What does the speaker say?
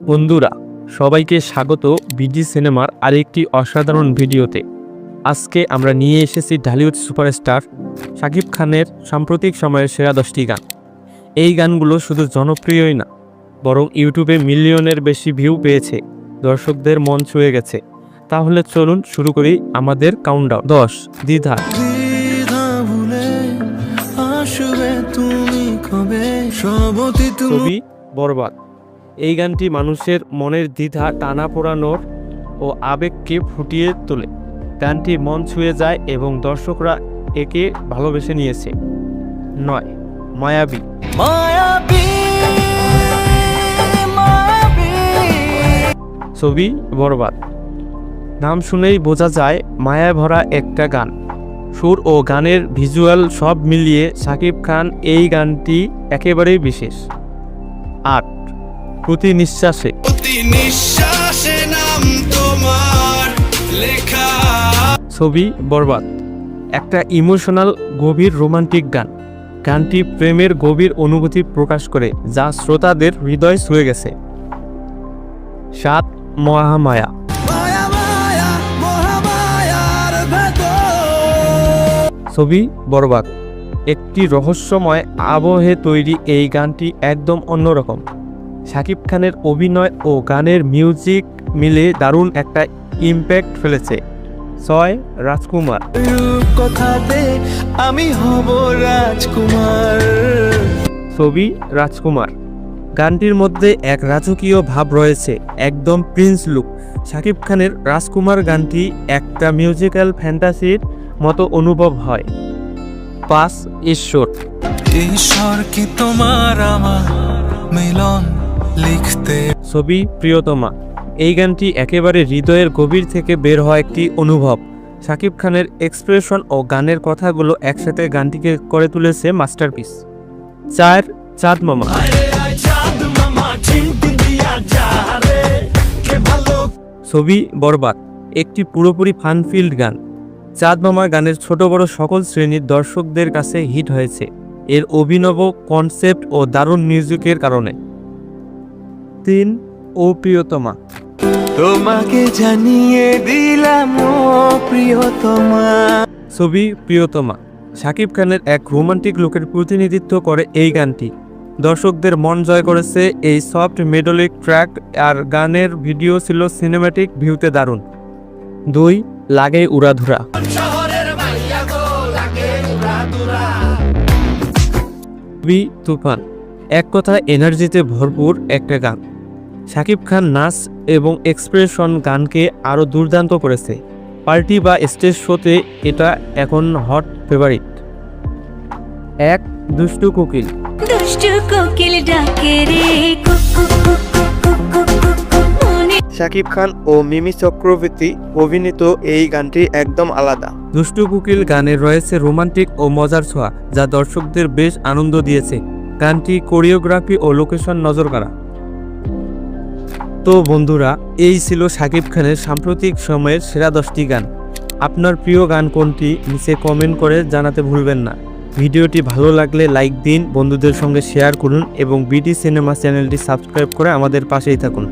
বন্ধুরা সবাইকে স্বাগত বিজি সিনেমার আরেকটি অসাধারণ ভিডিওতে। আজকে আমরা নিয়ে এসেছি ঢালিউড সুপারস্টার শাকিব খানের সাম্প্রতিক সময়ের সেরা দশটি গান। এই গানগুলো শুধু জনপ্রিয়ই না বরং ইউটিউবে মিলিয়নের বেশি ভিউ পেয়েছে দর্শকদের মন ছুঁয়ে গেছে। তাহলে চলুন শুরু করি আমাদের কাউন্টডাউন দশ দ্বিধা। ছবি বরবাদ। এই গানটি মানুষের মনের দ্বিধা টানা পোড়ানোর ও আবেগকে ফুটিয়ে তোলে। গানটি মন ছুঁয়ে যায় এবং দর্শকরা একে ভালোবেসে নিয়েছে। নয় মায়াবী। মায়াবী ছবি বরবাদ। নাম শুনেই বোঝা যায় মায়া ভরা একটা গান। সুর ও গানের ভিজুয়াল সব মিলিয়ে সাকিব খান এই গানটি একেবারেই বিশেষ। আট প্রতি নিঃশ্বাসে। প্রতি নিঃশ্বাসে নাম তোমার লেখা। ছবি বরবাদ। একটা ইমোশনাল গভীর রোমান্টিক গান। গানটি প্রেমের গভীর অনুভূতি প্রকাশ করে যা শ্রোতাদের হৃদয় ছুঁয়ে গেছে। সাত মহামায়া। ছবি বরবাদ। একটি রহস্যময় আবহে তৈরি এই গানটি একদম অন্যরকম। শাকিব খানের অভিনয় ও গানের মিউজিক মিলে দারুণ একটা ইমপ্যাক্ট ফেলেছে। ছয় রাজকুমার। কথাতে আমি হব রাজকুমার। ছবি রাজকুমার। গানটির মধ্যে এক রাজকীয় ভাব রয়েছে একদম প্রিন্স লুক। শাকিব খানের রাজকুমার গানটি একটা মিউজিক্যাল ফ্যান্টাসির মতো অনুভব হয়। পাঁচ ঈশ্বর। ঈশ্বর কি তোমার আমার মিলন? লিখতে। ছবি, প্রিয়তমা। এই গানটি একেবারে হৃদয়ের গভীর থেকে বের হওয়া একটি অনুভব। শাকিব খানের এক্সপ্রেশন ও গানের কথাগুলো একসাথে গানটিকে করে তুলেছে মাস্টারপিস। চার, চাঁদ মামা। ছবি, বরবাদ। একটি পুরোপুরি ফানফিল্ড গান। চাঁদ মামা গানের ছোট বড় সকল শ্রেণির দর্শকদের কাছে হিট হয়েছে। এর অভিনব কনসেপ্ট ও দারুণ মিউজিকের কারণে। তিন ও প্রিয়তমা। তোমাকে জানিয়ে দিলাম ও প্রিয়তমা। ছবি প্রিয়তমা। শাকিব খানের এক রোমান্টিক লোকের প্রতিনিধিত্ব করে এই গানটি। দর্শকদের মন জয় করেছে এই সফট মেডলিক ট্র্যাক আর গানের ভিডিও ছিল সিনেম্যাটিক ভিউতে দারুণ। দুই লাগে উড়াধুরা। ছবি তুফান। এক কথা এনার্জিতে ভরপুর একটা গান। শাকিব খান নাচ এবং এক্সপ্রেশন গানকে আরও দুর্দান্ত করেছে। পার্টি বা স্টেজ শোতে এটা এখন হট ফেভারিট। এক দুষ্টু কোকিল। শাকিব খান ও মিমি চক্রবর্তী অভিনীত এই গানটি একদম আলাদা। দুষ্টু কুকিল গানে রয়েছে রোমান্টিক ও মজার ছোঁয়া যা দর্শকদের বেশ আনন্দ দিয়েছে। গানটি কোরিওগ্রাফি ও লোকেশন নজর করা তো বন্ধুরা, এই ছিল সাকিব খানের সাম্প্রতিক সময়ের সেরা দশটি গান। আপনার প্রিয় গান কোনটি নিচে কমেন্ট করে জানাতে ভুলবেন না। ভিডিওটি ভালো লাগলে লাইক দিন, বন্ধুদের সঙ্গে শেয়ার করুন এবং বিটি সিনেমা চ্যানেলটি সাবস্ক্রাইব করে আমাদের পাশেই থাকুন।